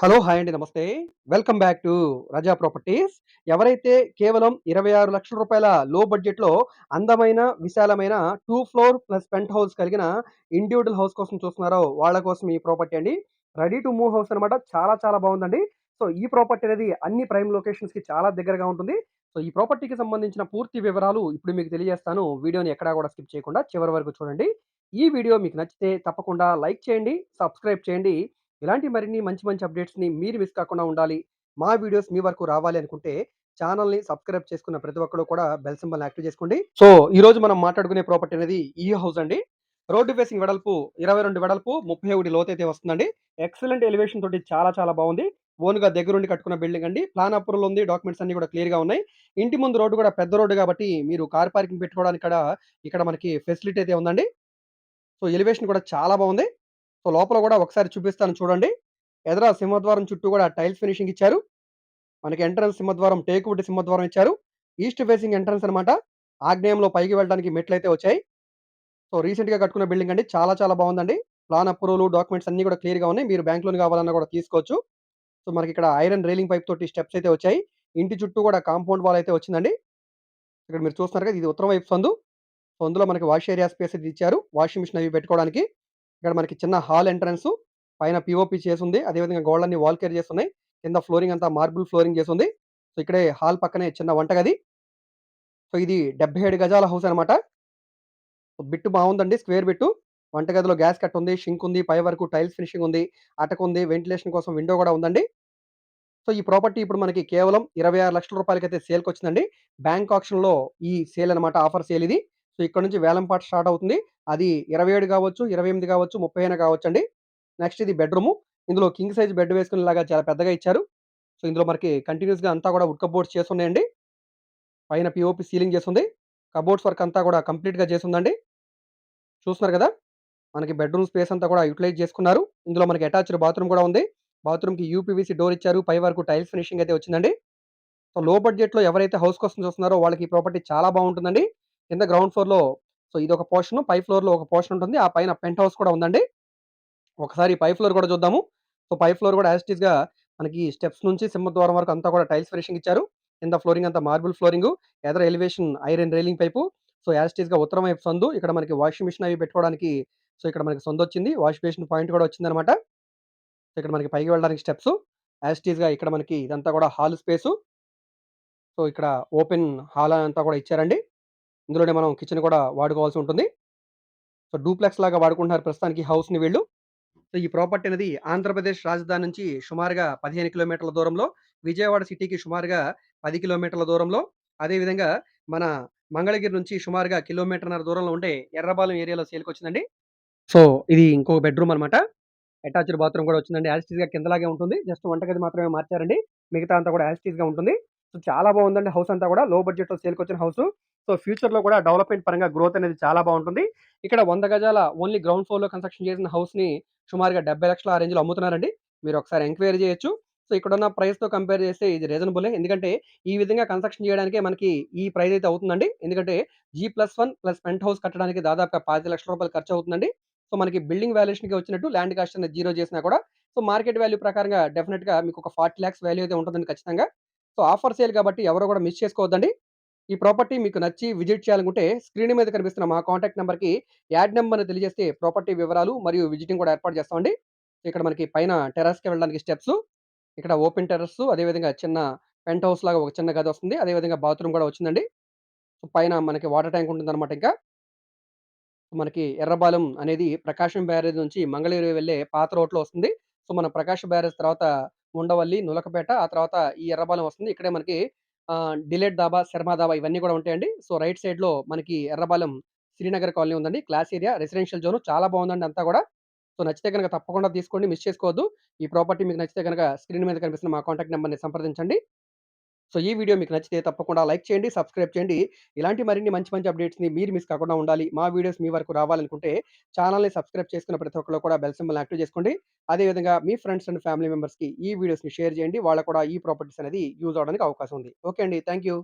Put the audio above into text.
Hello! Hi అండి. నమస్తే. Welcome back to Raza properties. ఎవరైతే కేవలం ఇరవై ఆరు లక్షల రూపాయల లో బడ్జెట్‌లో అందమైన, విశాలమైన two floor plus penthouse కలిగిన ఇండివిజువల్ హౌస్ కోసం చూస్తున్నారో వాళ్ళ కోసం ఈ ప్రాపర్టీ అండి. రెడీ టు మూవ్ హౌస్ అనమాట. చాలా చాలా బాగుందండి సో, ఈ ప్రాపర్టీ అనేది అన్ని ప్రైమ్ లొకేషన్స్‌కి చాలా దగ్గరగా ఉంటుంది. సో, ఈ ప్రాపర్టీకి సంబంధించిన పూర్తి వివరాలు ఇప్పుడు మీకు తెలియజేస్తాను. వీడియోని ఎక్కడా కూడా స్కిప్ చేయకుండా చివరి వరకు చూడండి. ఈ వీడియో మీకు నచ్చితే తప్పకుండా లైక్ చేయండి, సబ్స్క్రైబ్ చేయండి. ఇలాంటి మరిన్ని మంచి మంచి అప్డేట్స్‌ని మీరు మిస్ కాకుండా ఉండాలి. మా వీడియోస్ మీ వరకు రావాలి అనుకుంటే ఛానల్ని సబ్స్క్రైబ్ చేసుకున్న ప్రతి ఒక్కరు కూడా బెల్ సింబల్ యాక్టివ్ చేసుకోండి. సో, ఈ రోజు మనం మాట్లాడుకునే ప్రాపర్టీ అనేది ఈ హౌస్ అండి. రోడ్డు ఫేసింగ్ వెడల్పు 22 వెడల్పు, 31 లోతైతే వస్తుందండి. ఎక్సలెంట్ ఎలివేషన్ తోటి చాలా చాలా బాగుంది ఓన్‌గా దగ్గరుండి కట్టుకున్న బిల్డింగ్ అండి. ప్లాన్ అప్రూవల్ ఉంది. డాక్యుమెంట్స్ అన్ని కూడా క్లియర్‌గా ఉన్నాయి. ఇంటి ముందు రోడ్డు కూడా పెద్ద రోడ్డు కాబట్టి మీరు కార్ పార్కింగ్ పెట్టుకోవడానికి కూడా ఇక్కడ మనకి ఫెసిలిటీ అయితే ఉందండి. సో, ఎలివేషన్ కూడా చాలా బాగుంది సో, లోపల కూడా ఒకసారి చూపిస్తాను చూడండి. ఎదర సింహద్వారం చుట్టూ కూడా టైల్స్ ఫినిషింగ్ ఇచ్చారు. మనకి ఎంట్రన్స్ సింహద్వారం టేకువుడ్ సింహద్వారం ఇచ్చారు. ఈస్ట్ ఫేసింగ్ ఎంట్రన్స్ అనమాట. ఆగ్నేయంలో పైకి వెళ్ళడానికి మెట్లు అయితే వచ్చాయి. సో, రీసెంట్‌గా కట్టుకున్న బిల్డింగ్ అండి. చాలా చాలా బాగుందండి ప్లాన్ అప్రూవల్, డాక్యుమెంట్స్ అన్నీ కూడా క్లియర్‌గా ఉన్నాయి. మీరు బ్యాంక్ లోన్ కావాలన్నా కూడా తీసుకోవచ్చు. సో, మనకి ఇక్కడ ఐరన్ రైలింగ్ పైప్ తోటి స్టెప్స్ అయితే వచ్చాయి. ఇంటి చుట్టూ కూడా కాంపౌండ్ వాల్ అయితే వచ్చిందండి. ఇక్కడ మీరు చూస్తున్నారు కదా! ఇది ఉత్తరం వైపు సందు. సో, అందులో మనకి వాష్ ఏరియా స్పేస్ అయితే ఇచ్చారు. వాషింగ్ మిషన్ అవి పెట్టుకోవడానికి. ఇక్కడ మనకి చిన్న హాల్ ఎంట్రన్స్. పైన పిఓపి చేసింది అదేవిధంగా గోడలన్నీ వాల్ కేర్ చేస్తున్నాయి కింద ఫ్లోరింగ్ అంతా మార్బుల్ ఫ్లోరింగ్ చేసుంది. సో, ఇక్కడే హాల్ పక్కనే చిన్న వంటగది. సో, ఇది 77 గజాల హౌస్ అనమాట. బిట్టు బాగుందండి స్క్వేర్ బిట్టు. వంటగదిలో గ్యాస్ కట్ ఉంది, షింక్ ఉంది, పై వరకు టైల్స్ ఫినిషింగ్ ఉంది, అటకుంది, వెంటిలేషన్ కోసం విండో కూడా ఉందండి. సో, ఈ ప్రాపర్టీ ఇప్పుడు మనకి కేవలం ఇరవై లక్షల రూపాయలకైతే సేల్కి వచ్చిందండి బ్యాంక్ ఆప్షన్లో ఈ సేల్ అనమాట. ఆఫర్ సేల్ ఇది. సో, ఇక్కడ నుంచి వేలం పాట స్టార్ట్ అవుతుంది. అది 27 కావచ్చు, 28 కావచ్చు, 30 అయినా కావచ్చండి. నెక్స్ట్ ఇది బెడ్రూమ్ ఇందులో కింగ్ సైజ్ బెడ్ వేసుకునేలాగా చాలా పెద్దగా ఇచ్చారు. సో, ఇందులో మనకి కంటిన్యూస్గా అంతా కూడా వుడ్ కప్‌బోర్డ్స్ చేస్తున్నాయండి పైన పిఓపి సీలింగ్ చేస్తుంది కబోర్డ్స్ వర్క్ అంతా కూడా కంప్లీట్‌గా చేసుందండి. చూస్తున్నారు కదా! మనకి బెడ్‌రూమ్ స్పేస్ అంతా కూడా యూటిలైజ్ చేసుకున్నారు. ఇందులో మనకి అటాచ్డ్ బాత్రూమ్ కూడా ఉంది. బాత్రూమ్‌కి యూపీవీసీ డోర్ ఇచ్చారు. పై వరకు టైల్స్ ఫినిషింగ్ అయితే వచ్చిందండి. సో, లో బడ్జెట్‌లో ఎవరైతే హౌస్ కోసం చూస్తున్నారో వాళ్ళకి ఈ ప్రాపర్టీ చాలా బాగుంటుందండి కింద గ్రౌండ్ ఫ్లోర్‌లో సో, ఇది ఒక పోర్షన్ పై ఫ్లోర్‌లో ఒక పోర్షన్ ఉంటుంది. ఆ పైన పెంట్ హౌస్ కూడా ఉందండి. ఒకసారి పై ఫ్లోర్ కూడా చూద్దాము. సో, పై ఫ్లోర్ కూడా యాజ్ ఇట్ మనకి స్టెప్స్ నుంచి సింహద్వారం వరకు అంతా కూడా టైల్స్ ఫినిషింగ్ ఇచ్చారు. కింద ఫ్లోరింగ్ అంతా మార్బుల్ ఫ్లోరింగ్ ఎదర elevation iron railing pipe. So, as ఉత్తరం వైపు సందు. ఇక్కడ మనకి వాషింగ్ మిషన్ అవి పెట్టుకోవడానికి సో, ఇక్కడ మనకి సందొచ్చింది. వాష్ బేసిన్ పాయింట్ కూడా వచ్చిందనమాట. ఇక్కడ మనకి పైకి వెళ్ళడానికి స్టెప్స్ యాజ్ ఇక్కడ మనకి ఇదంతా కూడా హాల్ స్పేసు. సో, ఇక్కడ ఓపెన్ హాల్ అంతా కూడా ఇచ్చారండి. ఇందులోనే మనం కిచెన్ కూడా వాడుకోవాల్సి ఉంటుంది. సో, డూప్లెక్స్ లాగా వాడుకుంటున్నారు ప్రస్తుతానికి హౌస్‌ని వీళ్ళు. సో, ఈ ప్రాపర్టీ అనేది ఆంధ్రప్రదేశ్ రాజధాని నుంచి సుమారుగా 15 కిలోమీటర్ల దూరంలో, విజయవాడ సిటీకి సుమారుగా పది కిలోమీటర్ల దూరంలో, అదే విధంగా మన మంగళగిరి నుంచి సుమారుగా కిలోమీటర్‌న్నర దూరంలో ఉండే ఎర్రబాలెం ఏరియాలో సేల్‌కొచ్చిందండి. సో, ఇది ఇంకొక బెడ్‌రూమ్ అనమాట. అటాచ్డ్ బాత్రూమ్ కూడా వచ్చిందండి. యాజ్ కిందలాగే ఉంటుంది. జస్ట్ వంటగది మాత్రమే మార్చారండి. మిగతా అంతా కూడా యాజ్ ఉంటుంది. సో, చాలా బాగుందండి హౌస్ అంతా కూడా. లో బడ్జెట్‌లో సేల్‌కొచ్చిన హౌసు. సో, ఫ్యూచర్‌లో కూడా డెవలప్‌మెంట్ పరంగా గ్రోత్ అనేది చాలా బాగుంటుంది ఇక్కడ వంద గజాల ఓన్లీ గ్రౌండ్ ఫ్లోర్‌లో కన్‌స్ట్రక్షన్ చేసిన హౌస్‌ని సుమారుగా 70,00,000 ఆ రేంజ్‌లో అమ్ముతున్నారండి. మీరు ఒకసారి ఎంక్వైరీ చేయొచ్చు. సో, ఇక్కడ ఉన్న ప్రైస్ ప్రైస్‌తో కంపేర్ చేస్తే ఇది రీజనబులే. ఎందుకంటే ఈ విధంగా కన్‌స్ట్రక్షన్ చేయడానికే మనకి ఈ ప్రైస్ అయితే అవుతుందండి. ఎందుకంటే G plus one plus penthouse కట్టడానికి దాదాపుగా రూ. 25,00,000 ఖర్చవుతుందండి. సో, మనకి బిల్డింగ్ వాల్యుయేషన్‌కే వచ్చినట్టు ల్యాండ్ కాస్ట్ అనేది జీరో చేసినా కూడా సో, మార్కెట్ వాల్యూ ప్రకారంగా డెఫినిట్‌గా మీకు ఒక 40,00,000 వాల్యూ అయితే ఉంటుందండి ఖచ్చితంగా. సో, ఆఫర్ సేల్ కాబట్టి ఎవరు కూడా మిస్ చేసుకోవద్దండి. ఈ ప్రాపర్టీ మీకు నచ్చి విజిట్ చేయాలనుకుంటే స్క్రీన్ మీద కనిపిస్తున్న మా కాంటాక్ట్ నెంబర్కి యాడ్ నెంబర్ని తెలియజేస్తే ప్రాపర్టీ వివరాలు మరియు విజిటింగ్ కూడా ఏర్పాటు చేస్తామండి. ఇక్కడ మనకి పైన టెరస్కి వెళ్ళడానికి స్టెప్స్ ఇక్కడ ఓపెన్ టెరస్ అదేవిధంగా చిన్న పెంట్ హౌస్ లాగా ఒక చిన్న గది వస్తుంది. అదేవిధంగా బాత్రూమ్ కూడా వచ్చిందండి. పైన మనకి వాటర్ ట్యాంక్ ఉంటుందన్నమాట ఇంకా. మనకి ఎర్రబాలెం అనేది ప్రకాశం బ్యారేజ్ నుంచి మంగళగిరి వెళ్ళే పాత రోడ్‌లో వస్తుంది. సో, మన ప్రకాశం బ్యారేజ్ తర్వాత ఉండవల్లి, నులకపేట ఆ తర్వాత ఈ ఎర్రబాలెం వస్తుంది. ఇక్కడే మనకి డిలేట్ దాబా శర్మ దాబా ఇవన్నీ కూడా ఉంటాయండి. సో, రైట్ సైడ్‌లో మనకి ఎర్రబాలెం శ్రీనగర్ కాలనీ ఉందండి. క్లాస్ ఏరియా రెసిడెన్షియల్ జోన్ చాలా బాగుందండి అంతా కూడా. సో, నచ్చితే గనక తప్పకుండా తీసుకోండి. మిస్ చేసుకోవద్దు. ఈ ప్రాపర్టీ మీకు నచ్చితే గనక స్క్రీన్ మీద కనిపిస్తున్న మా కాంటాక్ట్ నెంబర్ని సంప్రదించండి. సో, ఈ వీడియో మీకు నచ్చితే తప్పకుండా లైక్ చేయండి, సబ్స్క్రైబ్ చేయండి. ఇలాంటి మరిన్ని మంచి మంచి అప్డేట్స్‌ని మీరు మిస్ కాకుండా ఉండాలి. మా వీడియోస్ మీ వరకు రావాలనుకుంటే ఛానల్ని సబ్స్క్రైబ్ చేసుకున్న ప్రతి ఒక్కరు కూడా బెల్ సింబల్ యాక్టివ్ చేసుకోండి. అదే విధంగా మీ ఫ్రెండ్స్ అండ్ ఫ్యామిలీ మెంబర్స్‌కి ఈ వీడియోస్‌ని షేర్ చేయండి. వాళ్ళకి కూడా ఈ ప్రాపర్టీస్ అనేది యూజ్ అవ్వడానికి అవకాశం ఉంది. ఓకే అండి. Thank you.